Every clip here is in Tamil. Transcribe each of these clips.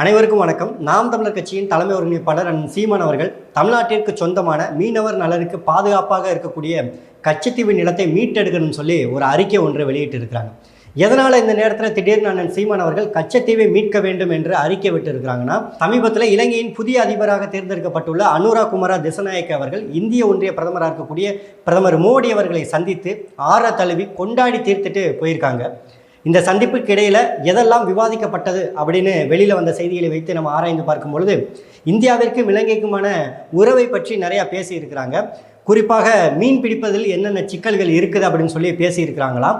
அனைவருக்கும் வணக்கம். நாம் தமிழர் கட்சியின் தலைமை ஒருங்கிணைப்பாளர் அண்ணன் சீமான் அவர்கள் தமிழ்நாட்டிற்கு சொந்தமான மீனவர் நலனுக்கு பாதுகாப்பாக இருக்கக்கூடிய கச்சத்தீவு நிலத்தை மீட்டெடுக்கணும்னு சொல்லி ஒரு அறிக்கை ஒன்றை வெளியிட்டு இருக்கிறாங்க எதனால் இந்த நேரத்தில் திடீர்னு அண்ணன் சீமான் அவர்கள் கச்சத்தீவை மீட்க வேண்டும் என்று அறிக்கை விட்டு இருக்கிறாங்கன்னா சமீபத்தில் இலங்கையின் புதிய அதிபராக தேர்ந்தெடுக்கப்பட்டுள்ள அனுரா குமாரா திசநாயக்க அவர்கள் இந்திய ஒன்றிய பிரதமராக இருக்கக்கூடிய பிரதமர் மோடி அவர்களை சந்தித்து ஆற தழுவி கொண்டாடி தீர்த்துட்டு போயிருக்காங்க. இந்த சந்திப்புக்கு இடையில் எதெல்லாம் விவாதிக்கப்பட்டது அப்படின்னு வெளியில் வந்த செய்திகளை வைத்து நம்ம ஆராய்ந்து பார்க்கும் பொழுது இந்தியாவிற்கும் இலங்கைக்குமான உறவை பற்றி நிறையா பேசியிருக்கிறாங்க. குறிப்பாக மீன் பிடிப்பதில் என்னென்ன சிக்கல்கள் இருக்குது அப்படின்னு சொல்லி பேசியிருக்கிறாங்களாம்.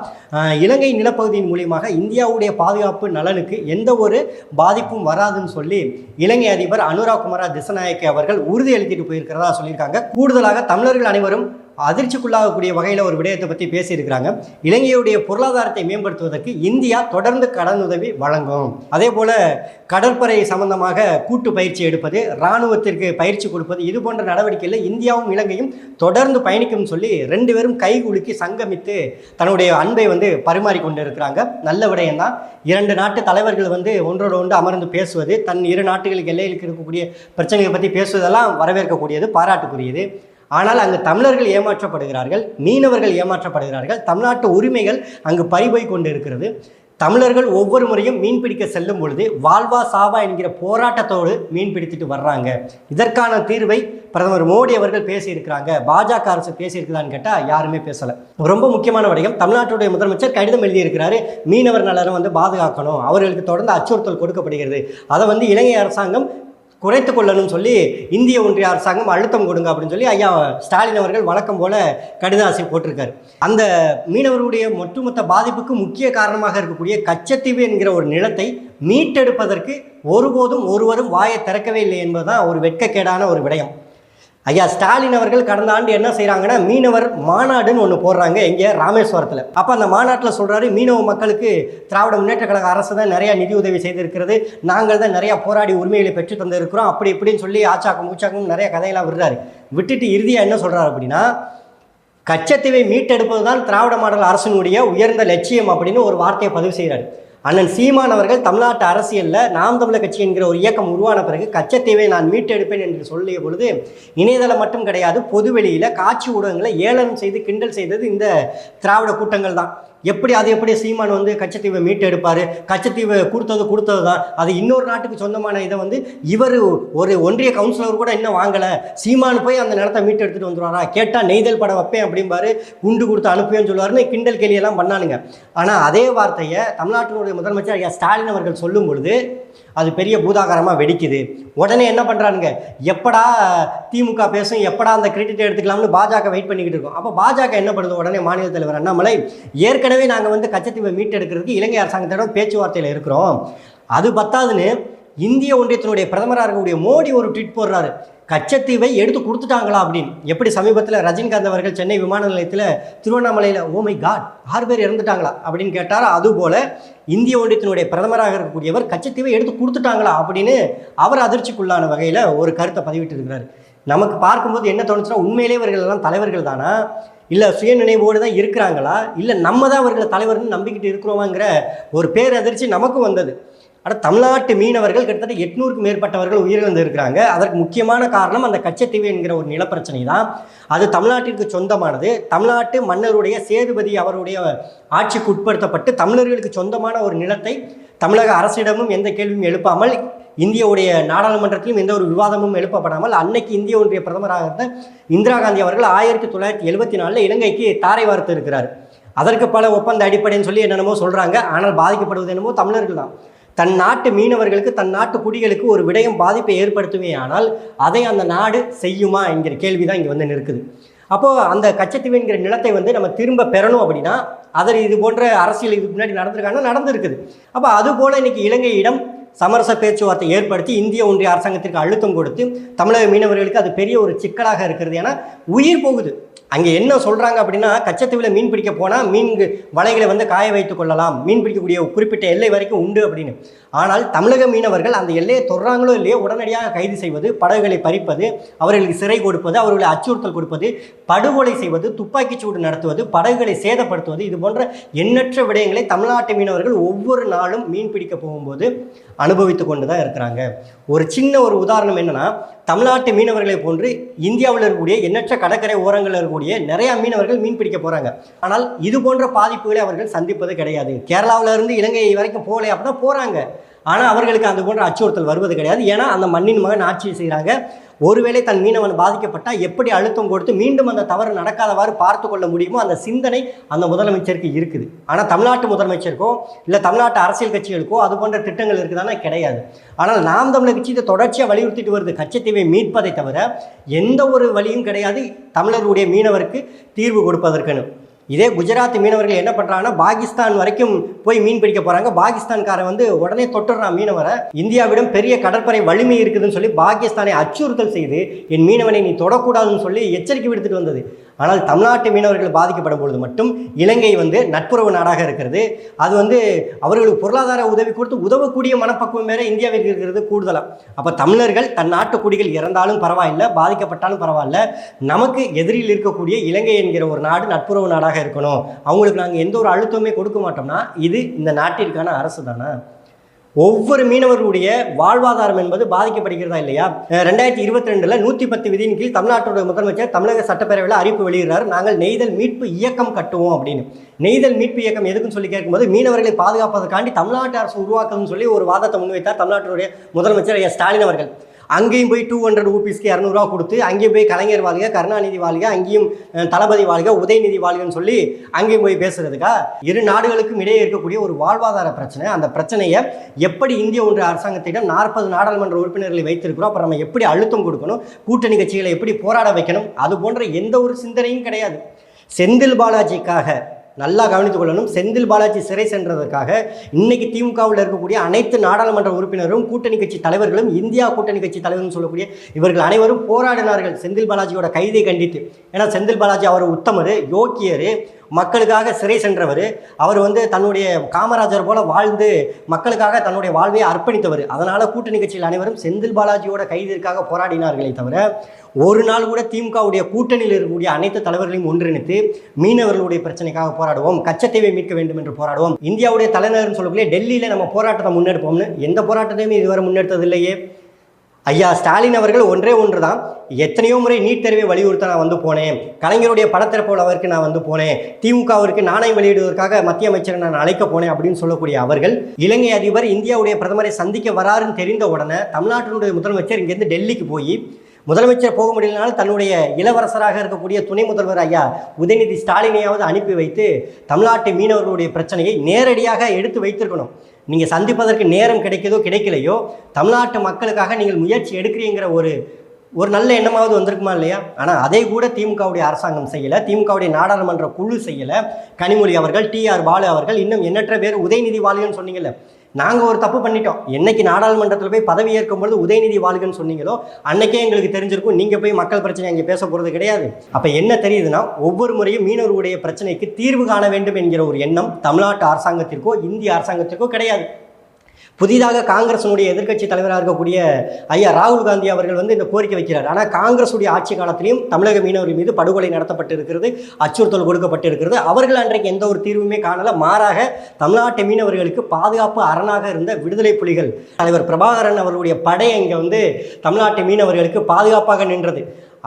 இலங்கை நிலப்பகுதியின் மூலியமாக இந்தியாவுடைய பாதுகாப்பு நலனுக்கு எந்த ஒரு பாதிப்பும் வராதுன்னு சொல்லி இலங்கை அதிபர் அனுராக் குமாரா திசநாயக்க அவர்கள் உறுதி அளித்துட்டு போயிருக்கிறதா சொல்லியிருக்காங்க. கூடுதலாக தமிழர்கள் அனைவரும் அதிர்ச்சிக்குள்ளாகக்கூடிய வகையில் ஒரு விடயத்தை பற்றி பேசியிருக்கிறாங்க. இலங்கையுடைய பொருளாதாரத்தை மேம்படுத்துவதற்கு இந்தியா தொடர்ந்து கடனுதவி வழங்கும். அதே போல் கடற்படை சம்பந்தமாக கூட்டு பயிற்சி எடுப்பது இராணுவத்திற்கு பயிற்சி கொடுப்பது இது போன்ற நடவடிக்கைகளில் இந்தியாவும் இலங்கையும் தொடர்ந்து பயணிக்கும் சொல்லி ரெண்டு பேரும் கை குலுக்கி சங்கமித்து தன்னுடைய அன்பை வந்து பரிமாறி கொண்டு இருக்கிறாங்க நல்ல விடயம்தான். இரண்டு நாட்டு தலைவர்கள் வந்து ஒன்றோடு ஒன்று அமர்ந்து பேசுவது தன் இரு நாட்டுகளுக்கு எல்லைகளுக்கு இருக்கக்கூடிய பிரச்சனைகளை பற்றி பேசுவதெல்லாம் வரவேற்கக்கூடியது பாராட்டுக்குரியது. ஆனால் அங்கு தமிழர்கள் ஏமாற்றப்படுகிறார்கள் மீனவர்கள் ஏமாற்றப்படுகிறார்கள் தமிழ்நாட்டு உரிமைகள் அங்கு பறிபோய் கொண்டு இருக்கிறது தமிழர்கள் ஒவ்வொரு முறையும் மீன் பிடிக்க செல்லும் பொழுது வாழ்வா சாவா என்கிற போராட்டத்தோடு மீன் பிடித்துட்டு வர்றாங்க. இதற்கான தீர்வை பிரதமர் மோடி அவர்கள் பேசியிருக்கிறாங்க. பாஜக அரசு பேசியிருக்கிறான்னு கேட்டால் யாருமே பேசலை. ரொம்ப முக்கியமான விடயம் தமிழ்நாட்டுடைய முதலமைச்சர் கடிதம் எழுதியிருக்கிறாரு. மீனவர் நலனை வந்து பாதுகாக்கணும். அவர்களுக்கு தொடர்ந்து அச்சுறுத்தல் கொடுக்கப்படுகிறது. அதை வந்து இலங்கை அரசாங்கம் குறைத்து கொள்ளணும்னு சொல்லி இந்திய ஒன்றிய அரசாங்கம் அழுத்தம் கொடுங்க அப்படின்னு சொல்லி ஐயா ஸ்டாலின் அவர்கள் வழக்கம் போல கடிதாசி போட்டிருக்காரு. அந்த மீனவர்களுடைய ஒட்டுமொத்த பாதிப்புக்கு முக்கிய காரணமாக இருக்கக்கூடிய கச்சத்தீவு என்கிற ஒரு நிலத்தை மீட்டெடுப்பதற்கு ஒருபோதும் ஒருவரும் வாயை திறக்கவே இல்லை என்பதுதான் ஒரு வெட்கக்கேடான ஒரு விடயம். ஐயா ஸ்டாலின் அவர்கள் கடந்த ஆண்டு என்ன செய்கிறாங்கன்னா மீனவர் மாநாடுன்னு ஒன்று போடுறாங்க இங்கே ராமேஸ்வரத்தில். அப்போ அந்த மாநாட்டில் சொல்கிறாரு மீனவ மக்களுக்கு திராவிட முன்னேற்ற கழக அரசு தான் நிறையா நிதி உதவி செய்திருக்கிறது. நாங்கள் தான் நிறையா போராடி உரிமைகளை பெற்று தந்திருக்கிறோம். அப்படி இப்படின்னு சொல்லி ஆச்சாக்கம் மூச்சாக்கம் நிறைய கதையெல்லாம் விடுறாரு. விட்டுட்டு இறுதியாக என்ன சொல்கிறாரு அப்படின்னா கச்சத்தீவை மீட்டெடுப்பது தான் திராவிட மாடல் அரசினுடைய உயர்ந்த லட்சியம் அப்படின்னு ஒரு வார்த்தையை பதிவு செய்கிறார் அண்ணன் சீமான் அவர்கள் தமிழ்நாட்டு அரசியலில் நாம் தமிழர் கட்சி என்கிற ஒரு இயக்கம் உருவான பிறகு கச்சத்தீவை நான் மீட்டெடுப்பேன் என்று சொல்லிய பொழுது இணையதளம் மட்டும் கிடையாது பொதுவெளியில் காட்சி ஊடகங்களை ஏளனம் செய்து கிண்டல் செய்தது இந்த திராவிட கூட்டங்கள் தான். எப்படி அது எப்படி சீமான் வந்து கச்சத்தீவை மீட்டெடுப்பார்? கச்சத்தீவை கொடுத்தது கொடுத்தது தான். அது இன்னொரு நாட்டுக்கு சொந்தமான இதை வந்து இவர் ஒரு ஒன்றிய கவுன்சிலர் கூட இன்னும் வாங்கலை. சீமான் போய் அந்த நிலத்தை மீட்டு எடுத்துகிட்டு வந்துடுவாரா கேட்டால் நெய்தல் படம் வைப்பேன் அப்படிம்பாரு குண்டு கொடுத்து அனுப்புவேன்னு சொல்லுவாருன்னு கிண்டல் கேலியெல்லாம் பண்ணானுங்க. ஆனால் அதே வார்த்தையை தமிழ்நாட்டினுடைய முதலமைச்சர் ஐயா ஸ்டாலின் அவர்கள் சொல்லும் பொழுது அது பெரிய பூதாகாரமாக வெடிக்குது. உடனே என்ன பண்ணுறானுங்க எப்படா திமுக பேசும் எப்படா அந்த கிரெடிட் எடுத்துக்கலாம்னு பாஜக வெயிட் பண்ணிக்கிட்டு இருக்கோம். அப்போ பாஜக என்ன பண்ணுது? உடனே மாநில தலைவர் அண்ணாமலை ஏற்கனவே நாங்கள் வந்து கச்சத்தீவை மீட்டெடுக்கிறதுக்கு இலங்கை அரசாங்கத்தோட பேச்சுவார்த்தையில் இருக்கிறோம். அது பத்தாதுன்னு இந்திய ஒன்றியத்தினுடைய பிரதமராக இருக்கக்கூடிய மோடி ஒரு ட்வீட் போடுறாரு. கச்சத்தீவை எடுத்து கொடுத்துட்டாங்களா அப்படின்னு. எப்படி சமீபத்தில் ரஜினிகாந்த் அவர்கள் சென்னை விமான நிலையத்தில் திருவண்ணாமலையில் oh ஓமை காட் ஆறு பேர் இறந்துட்டாங்களா? அப்படின்னு கேட்டார்? அதுபோல் இந்திய ஒன்றியத்தினுடைய பிரதமராக இருக்கக்கூடியவர் கச்சத்தீவை எடுத்து கொடுத்துட்டாங்களா அப்படின்னு அவர் அதிர்ச்சிக்குள்ளான வகையில் ஒரு கருத்தை பதிவிட்டிருக்கிறார். நமக்கு பார்க்கும்போது என்ன தோணுச்சுன்னா உண்மையிலே இவர்கள் எல்லாம் தலைவர்கள் தானா? இல்லை சுய நினைவோடு தான் இருக்கிறாங்களா? இல்லை நம்ம தான் அவர்களை தலைவர்னு நம்பிக்கிட்டு இருக்கிறோமாங்கிற ஒரு பேரதிர்ச்சி நமக்கும் வந்தது. ஆனால் தமிழ்நாட்டு மீனவர்கள் கிட்டத்தட்ட எட்நூறுக்கு மேற்பட்டவர்கள் உயிரிழந்து இருக்கிறாங்க அதற்கு முக்கியமான காரணம் அந்த கச்சத்தீவு என்கிற ஒரு நிலப்பிரச்சனை தான். அது தமிழ்நாட்டிற்கு சொந்தமானது. தமிழ்நாட்டு மன்னருடைய சேதுபதி அவருடைய ஆட்சிக்கு உட்படுத்தப்பட்டு தமிழர்களுக்கு சொந்தமான ஒரு நிலத்தை தமிழக அரசிடமும் எந்த கேள்வியும் எழுப்பாமல் இந்தியாவுடைய நாடாளுமன்றத்திலும் எந்த ஒரு விவாதமும் எழுப்பப்படாமல் அன்னைக்கு இந்திய ஒன்றிய பிரதமராக இருந்த இந்திரா காந்தி அவர்கள் ஆயிரத்தி தொள்ளாயிரத்தி எழுபத்தி நாலில் இலங்கைக்கு தாரை வார்த்து இருக்கிறார். அதற்கு பல ஒப்பந்த அடிப்படைன்னு சொல்லி என்னென்னமோ சொல்கிறாங்க ஆனால் பாதிக்கப்படுவது என்னமோ தமிழர்கள் தான். தன் நாட்டு மீனவர்களுக்கு தன் நாட்டு குடிகளுக்கு ஒரு விடயம் பாதிப்பை ஏற்படுத்துமே ஆனால் அதை அந்த நாடு செய்யுமா என்கிற கேள்வி தான் இங்கே வந்து நிற்குது. அப்போது அந்த கச்சத்தீவுங்கிற நிலத்தை வந்து நம்ம திரும்ப பெறணும் அப்படின்னா அதில் இது போன்ற அரசியல் இதுக்கு முன்னாடி நடந்திருக்காங்கன்னா நடந்திருக்குது. அப்போ அதுபோல் இன்றைக்கி இலங்கையிடம் சமரச பேச்சுவார்த்தை ஏற்படுத்தி இந்திய ஒன்றிய அரசாங்கத்திற்கு அழுத்தம் கொடுத்து தமிழக மீனவர்களுக்கு அது பெரிய ஒரு சிக்கலாக இருக்கிறது. ஏன்னா உயிர் போகுது. அங்கே என்ன சொல்கிறாங்க அப்படின்னா கச்சத்தீவில் மீன் பிடிக்க போனால் மீன் வலைகளை வந்து காய வைத்துக் கொள்ளலாம். மீன் பிடிக்கக்கூடிய குறிப்பிட்ட எல்லை வரைக்கும் உண்டு அப்படின்னு. ஆனால் தமிழக மீனவர்கள் அந்த எல்லையை தொடுறாங்களோ இல்லையோ உடனடியாக கைது செய்வது படகுகளை பறிப்பது அவர்களுக்கு சிறை கொடுப்பது அவர்களை அச்சுறுத்தல் கொடுப்பது படுகொலை செய்வது துப்பாக்கிச் சூடு நடத்துவது படகுகளை சேதப்படுத்துவது இது போன்ற எண்ணற்ற விடயங்களை தமிழ்நாட்டு மீனவர்கள் ஒவ்வொரு நாளும் மீன் பிடிக்க போகும்போது அனுபவித்து கொண்டு தான் இருக்கிறாங்க. ஒரு சின்ன ஒரு உதாரணம் என்னன்னா தமிழ்நாட்டு மீனவர்களை போன்று இந்தியாவில் இருக்கக்கூடிய எண்ணற்ற கடற்கரை ஓரங்களில் இருக்கக்கூடிய நிறையா மீனவர்கள் மீன் பிடிக்க போகிறாங்க ஆனால் இது போன்ற பாதிப்புகளை அவர்கள் சந்திப்பது கிடையாது. கேரளாவிலிருந்து இலங்கை வரைக்கும் போகலை அப்படின்னா போகிறாங்க ஆனால் அவர்களுக்கு அந்த போன்ற அச்சுறுத்தல் வருவது கிடையாது. ஏன்னா அந்த மண்ணின் மகன் ஆட்சி செய்கிறாங்க. ஒருவேளை தன் மீனவன் பாதிக்கப்பட்டால் எப்படி அழுத்தம் கொடுத்து மீண்டும் அந்த தவறு நடக்காதவாறு பார்த்து கொள்ள முடியுமோ அந்த சிந்தனை அந்த முதலமைச்சருக்கு இருக்குது. ஆனால் தமிழ்நாட்டு முதலமைச்சருக்கோ இல்லை தமிழ்நாட்டு அரசியல் கட்சிகளுக்கோ அது போன்ற திட்டங்கள் இருக்குதானா கிடையாது. ஆனால் நாம் தமிழர் கட்சி இதை தொடர்ச்சியாக வலியுறுத்திட்டு வருது. கச்சத்தீவை மீட்பதை தவிர எந்த ஒரு வழியும் கிடையாது தமிழர்களுடைய மீனவருக்கு தீர்வு கொடுப்பதற்குன்னு இதே குஜராத் மீனவர்கள் என்ன பண்ணுறாங்கன்னா பாகிஸ்தான் வரைக்கும் போய் மீன் பிடிக்க போகிறாங்க பாகிஸ்தான்காரன் வந்து உடனே தொட்டுறான் மீனவரை. இந்தியாவிடம் பெரிய கடற்படை வலிமை இருக்குதுன்னு சொல்லி பாகிஸ்தானை அச்சுறுத்தல் செய்து என் மீனவனை நீ தொடக்கூடாதுன்னு சொல்லி எச்சரிக்கை விடுத்துட்டு வந்தது. ஆனால் தமிழ்நாட்டு மீனவர்கள் பாதிக்கப்படும் பொழுது மட்டும் இலங்கை வந்து நட்புறவு நாடாக இருக்கிறது. அது வந்து அவர்களுக்கு பொருளாதார உதவி கொடுத்து உதவக்கூடிய மனப்பக்குவம் வேற இந்தியாவிற்கு இருக்கிறது கூடுதலாக அப்போ தமிழர்கள் தன் நாட்டு குடிகள் இறந்தாலும் பரவாயில்ல பாதிக்கப்பட்டாலும் பரவாயில்ல. நமக்கு எதிரில் இருக்கக்கூடிய இலங்கை என்கிற ஒரு நாடு நட்புறவு நாடாக இருக்கணும். அவங்களுக்கு நாங்கள் எந்த ஒரு அழுத்தமே கொடுக்க மாட்டோம்னா இது இந்த நாட்டிற்கான அரசு தானே ஒவ்வொரு மீனவர்களுடைய வாழ்வாதாரம் என்பது பாதிக்கப்படுகிறதா இல்லையா? ரெண்டாயிரத்தி இருபத்தி ரெண்டுல நூற்றி பத்து விதியின் கீழ் தமிழ்நாட்டோட முதலமைச்சர் தமிழக சட்டப்பேரவையில் அறிவிப்பு வெளியிடுறாரு. நாங்கள் நெய்தல் மீட்பு இயக்கம் கட்டுவோம் அப்படின்னு. நெய்தல் மீட்பு இயக்கம் எதுக்குன்னு சொல்லி கேட்கும்போது மீனவர்களை பாதுகாப்பதற்காண்டி தமிழ்நாட்டு அரசு உருவாக்குதுன்னு சொல்லி ஒரு வாதத்தை முன்வைத்தார் தமிழ்நாட்டுடைய முதலமைச்சர் ஸ்டாலின் அவர்கள். அங்கேயும் போய் டூ ஹண்ட்ரட் ரூபீஸ்க்கு இரநூறுவா கொடுத்து அங்கேயும் போய் கலைஞர் வாழ்க கருணாநிதி வாழ்க அங்கேயும் தளபதி வாழ்க உதயநிதி வாழ்கன்னு சொல்லி அங்கேயும் போய் பேசுறதுக்கா? இரு நாடுகளுக்கும் இடையே இருக்கக்கூடிய ஒரு வாழ்வாதார பிரச்சனை. அந்த பிரச்சனையை எப்படி இந்திய ஒன்றிய அரசாங்கத்திடம் நாற்பது நாடாளுமன்ற உறுப்பினர்களை வைத்திருக்கிறோம் அப்புறம் நம்ம எப்படி அழுத்தம் கொடுக்கணும் கூட்டணி கட்சிகளை எப்படி போராட வைக்கணும் அது போன்ற எந்த ஒரு சிந்தனையும் கிடையாது. செந்தில் பாலாஜிக்காக நல்லா கவனித்துக் கொள்ளணும். செந்தில் பாலாஜி சிறை சென்றதற்காக இன்னைக்கு திமுகவில் இருக்கக்கூடிய அனைத்து நாடாளுமன்ற உறுப்பினரும் கூட்டணி கட்சி தலைவர்களும் இந்தியா கூட்டணி கட்சி தலைவரும் சொல்லக்கூடிய இவர்கள் அனைவரும் போராடினார்கள். செந்தில் பாலாஜியோட கைதை கண்டித்து. ஏன்னா செந்தில் பாலாஜி அவர் உத்தமர் யோக்கியர். மக்களுக்காக சிறை சென்றவர். அவர் வந்து தன்னுடைய காமராஜர் போல வாழ்ந்து மக்களுக்காக தன்னுடைய வாழ்வையை அர்ப்பணித்தவர். அதனால் கூட்டணி கட்சியில் அனைவரும் செந்தில் பாலாஜியோட கைதிற்காக போராடினார்களே தவிர ஒரு நாள் கூட திமுகவுடைய கூட்டணியில் இருக்கக்கூடிய அனைத்து தலைவர்களையும் ஒன்றிணைத்து மீனவர்களுடைய பிரச்சனைக்காக போராடுவோம் கச்சத்தீவை மீட்க வேண்டும் என்று போராடுவோம். இந்தியாவுடைய தலைநகர்னு சொல்லக்கூடிய டெல்லியில் நம்ம போராட்டத்தை முன்னெடுப்போம்னு. எந்த போராட்டத்தையுமே இதுவரை முன்னெடுத்ததில்லையே. ஐயா ஸ்டாலின் அவர்கள் ஒன்றே ஒன்று தான் எத்தனையோ முறை நீட் தேர்வை வலியுறுத்த நான் வந்து போனேன். கலைஞருடைய படத்திறப்பு விழாவிற்கு நான் வந்து போனேன். திமுகவிற்கு நாணயம் வெளியிடுவதற்காக மத்திய அமைச்சரை நான் அழைக்க போனேன் அப்படின்னு சொல்லக்கூடிய அவர்கள் இலங்கை அதிபர் இந்தியாவுடைய பிரதமரை சந்திக்க வராருன்னு தெரிந்த உடனே தமிழ்நாட்டினுடைய முதலமைச்சர் இங்கேருந்து டெல்லிக்கு போய் முதலமைச்சர் போக முடியலனாலும் தன்னுடைய இளவரசராக இருக்கக்கூடிய துணை முதல்வர் ஐயா உதயநிதி ஸ்டாலினையாவது அனுப்பி வைத்து தமிழ்நாட்டு மீனவர்களுடைய பிரச்சனையை நேரடியாக எடுத்து வைத்திருக்கணும். நீங்கள் சந்திப்பதற்கு நேரம் கிடைக்குதோ கிடைக்கலையோ தமிழ்நாட்டு மக்களுக்காக நீங்கள் முயற்சி எடுக்கிறீங்கிற ஒரு ஒரு நல்ல எண்ணமாவது வந்திருக்குமா இல்லையா? ஆனால் அதை கூட திமுகவுடைய அரசாங்கம் செய்யலை திமுகவுடைய நாடாளுமன்ற குழு செய்யலை. கனிமொழி அவர்கள் டிஆர் பாலு அவர்கள் இன்னும் எண்ணற்ற பேர் உதயநிதி வாழ்கன்னு சொன்னீங்கல்ல. நாங்கள் ஒரு தப்பு பண்ணிட்டோம். என்னைக்கு நாடாளுமன்றத்தில் போய் பதவி ஏற்கும் பொழுது உதயநிதி வாழ்கன்னு சொன்னீங்களோ அன்னைக்கே எங்களுக்கு தெரிஞ்சிருக்கும். நீங்கள் போய் மக்கள் பிரச்சனை அங்கே பேச போகிறது கிடையாது. அப்போ என்ன தெரியுதுன்னா ஒவ்வொரு முறையும் மீனவர்களுடைய பிரச்சனைக்கு தீர்வு காண வேண்டும் என்கிற ஒரு எண்ணம் தமிழ்நாட்டு அரசாங்கத்திற்கோ இந்திய அரசாங்கத்திற்கோ கிடையாது. புதிதாக காங்கிரஸினுடைய எதிர்க்கட்சி தலைவராக இருக்கக்கூடிய ஐயா ராகுல் காந்தி அவர்கள் வந்து இந்த கோரிக்கை வைக்கிறார். ஆனால் காங்கிரஸுடைய ஆட்சி காலத்திலையும் தமிழக மீனவர்கள் மீது படுகொலை நடத்தப்பட்டு இருக்கிறது அச்சுறுத்தல் கொடுக்கப்பட்டு இருக்கிறது அவர்கள் அன்றைக்கு எந்த ஒரு தீர்வுமே காணல. மாறாக தமிழ்நாட்டு மீனவர்களுக்கு பாதுகாப்பு அரணாக இருந்த விடுதலை புலிகள் தலைவர் பிரபாகரன் அவர்களுடைய படை அங்கே வந்து தமிழ்நாட்டு மீனவர்களுக்கு பாதுகாப்பாக நின்றது.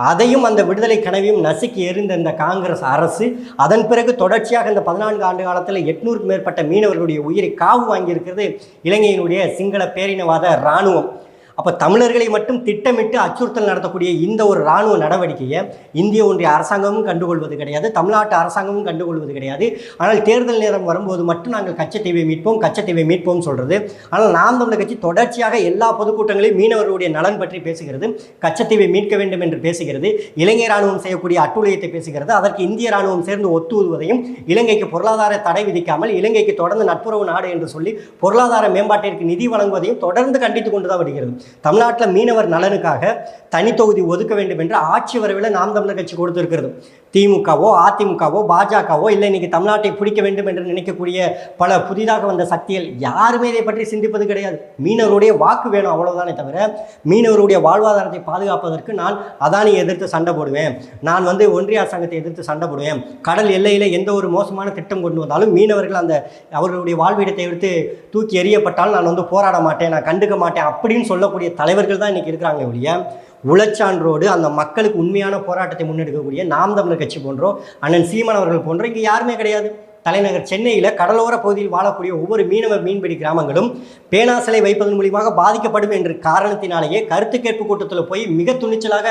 அதையும் அந்த விடுதலை கனவையும் நசுக்கி எறிந்த இந்த காங்கிரஸ் அரசு அதன் பிறகு தொடர்ச்சியாக இந்த பதினான்கு ஆண்டு காலத்தில் எட்நூறுக்கும் மேற்பட்ட மீனவர்களுடைய உயிரை காவு வாங்கியிருக்கிறது இலங்கையினுடைய சிங்கள பேரினவாத இராணுவம். அப்போ தமிழர்களை மட்டும் திட்டமிட்டு அச்சுறுத்தல் நடத்தக்கூடிய இந்த ஒரு இராணுவ நடவடிக்கையை இந்திய ஒன்றிய அரசாங்கமும் கண்டுகொள்வது கிடையாது தமிழ்நாட்டு அரசாங்கமும் கண்டுகொள்வது கிடையாது. ஆனால் தேர்தல் நேரம் வரும்போது மட்டும் நாங்கள் கச்சத்தீவை மீட்போம் கச்சத்தீவை மீட்போம் சொல்கிறது ஆனால் நாம் தமிழர் கட்சி தொடர்ச்சியாக எல்லா பொதுக்கூட்டங்களையும் மீனவர்களுடைய நலன் பற்றி பேசுகிறது கச்சத்தீவை மீட்க வேண்டும் என்று பேசுகிறது இலங்கை ராணுவம் செய்யக்கூடிய அட்டுழியத்தை பேசுகிறது அதற்கு இந்திய ராணுவம் சேர்ந்து ஒத்துவதையும் இலங்கைக்கு பொருளாதார தடை விதிக்காமல் இலங்கைக்கு தொடர்ந்து நட்புறவு நாடு என்று சொல்லி பொருளாதார மேம்பாட்டிற்கு நிதி வழங்குவதையும் தொடர்ந்து கண்டித்து கொண்டு தான் வருகிறது. தமிழ்நாட்டில் மீனவர் நலனுக்காக தனி தொகுதி ஒதுக்க வேண்டும் என்று ஆட்சி வரவில் நாம் தமிழர் கட்சி கொடுத்திருக்கிறது. திமுகவோ அதிமுகவோ பாஜகவோ இல்லை இன்றைக்கி தமிழ்நாட்டை பிடிக்க வேண்டும் என்று நினைக்கக்கூடிய பல புதிதாக வந்த சக்திகள் யாருமே இதை பற்றி சிந்திப்பது கிடையாது. மீனவருடைய வாக்கு வேணும் அவ்வளோதானே தவிர மீனவருடைய வாழ்வாதாரத்தை பாதுகாப்பதற்கு நான் அதானி எதிர்த்து சண்டை போடுவேன். நான் வந்து ஒன்றிய அரசாங்கத்தை எதிர்த்து சண்டை போடுவேன். கடல் எல்லையில் எந்த ஒரு மோசமான திட்டம் கொண்டு வந்தாலும் மீனவர்கள் அந்த அவர்களுடைய வாழ்விடத்தை எடுத்து தூக்கி எறியப்பட்டால் நான் வந்து போராட மாட்டேன் நான் கண்டுக்க மாட்டேன் அப்படின்னு சொல்லக்கூடிய தலைவர்கள் தான் இன்றைக்கி இருக்கிறாங்க ஒழிய உளச்சான்றோடு அந்த மக்களுக்கு உண்மையான போராட்டத்தை முன்னெடுக்கக்கூடிய நாம் தமிழர் கட்சி போன்றோ அண்ணன் சீமான் அவர்கள் போன்றோ இங்கே யாருமே கிடையாது. தலைநகர் சென்னையில் கடலோர பகுதியில் வாழக்கூடிய ஒவ்வொரு மீனவ மீன்பிடி கிராமங்களும் பேனா சிலை வைப்பதன் மூலியமாக பாதிக்கப்படும் என்ற காரணத்தினாலேயே கருத்து கேட்பு கூட்டத்தில் போய் மிக துணிச்சலாக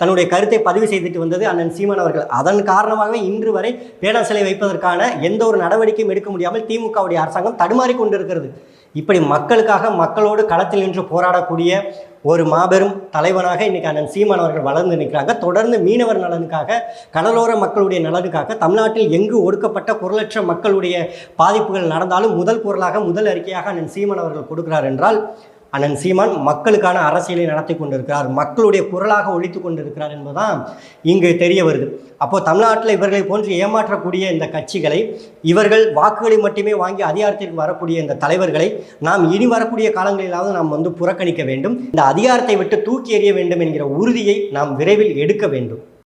தன்னுடைய கருத்தை பதிவு செய்துட்டு வந்தது அண்ணன் சீமான் அவர்கள். அதன் காரணமாகவே இன்று வரை பேனா சிலை வைப்பதற்கான எந்த ஒரு நடவடிக்கையும் எடுக்க முடியாமல் திமுகவுடைய அரசாங்கம் தடுமாறி கொண்டிருக்கிறது இப்படி மக்களுக்காக மக்களோடு களத்தில் நின்று போராடக்கூடிய ஒரு மாபெரும் தலைவனாக இன்றைக்கி அண்ணன் சீமான் அவர்கள் வளர்ந்து நிற்கிறாங்க. தொடர்ந்து மீனவர் நலனுக்காக கடலோர மக்களுடைய நலனுக்காக தமிழ்நாட்டில் எங்கு ஒடுக்கப்பட்ட குரலற்ற மக்களுடைய பாதிப்புகள் நடந்தாலும் முதல் குரலாக முதல் அறிக்கையாக அண்ணன் சீமான் அவர்கள் கொடுக்கிறார் என்றால் அண்ணன் சீமான் மக்களுக்கான அரசியலை நடத்தி கொண்டிருக்கிறார் மக்களுடைய குரலாக ஒழித்து கொண்டிருக்கிறார் என்பதுதான் இங்கு தெரிய வருது. அப்போது தமிழ்நாட்டில் இவர்களை போன்று ஏமாற்றக்கூடிய இந்த கட்சிகளை இவர்கள் வாக்குகளை மட்டுமே வாங்கி அதிகாரத்திற்கு வரக்கூடிய இந்த தலைவர்களை நாம் இனி வரக்கூடிய காலங்களிலாவது நாம் வந்து புறக்கணிக்க வேண்டும். இந்த அதிகாரத்தை விட்டு தூக்கி எறிய வேண்டும் என்கிற உறுதியை நாம் விரைவில் எடுக்க வேண்டும்.